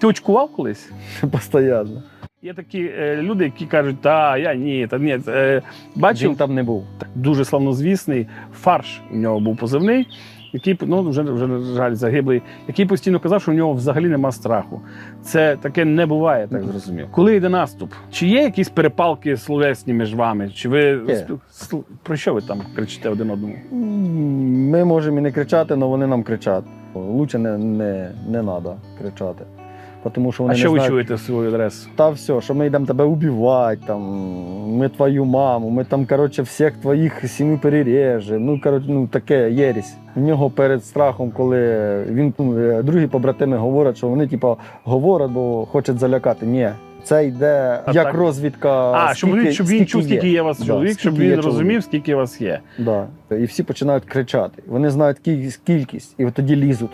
Ти очкував колись? Постоянно. Є такі е, люди, які кажуть, та я ні, та ні. Е, бачив Він там не був. дуже славнозвісний фарш. У нього був позивний, який ну вже вже на жаль загиблий, який постійно казав, що у нього взагалі нема страху. Це таке не буває, так зрозумів. Коли йде наступ, чи є якісь перепалки словесні між вами? Чи ви Є. сл- про що ви там кричите один одному? М, Ми можемо і не кричати, але вони нам кричать. Лучше не, не, не треба кричати. Тому що вони а що не ви знають, чуєте свою адресу? Та все, що ми йдемо тебе убивати, там, ми твою маму, ми там, коротше, всіх твоїх сім'ю перережемо. Ну, коротше, ну таке єрість. В нього перед страхом, коли він ну, е, другі побратими говорять, що вони типу, говорять, бо хочуть залякати. Ні. Це йде А як так? розвідка. А, щоб, він, щоб він чув, скільки є вас Да, чоловік, щоб скільки він є розумів, скільки вас є. Да. І всі починають кричати. Вони знають кі- кількість, і от тоді лізуть.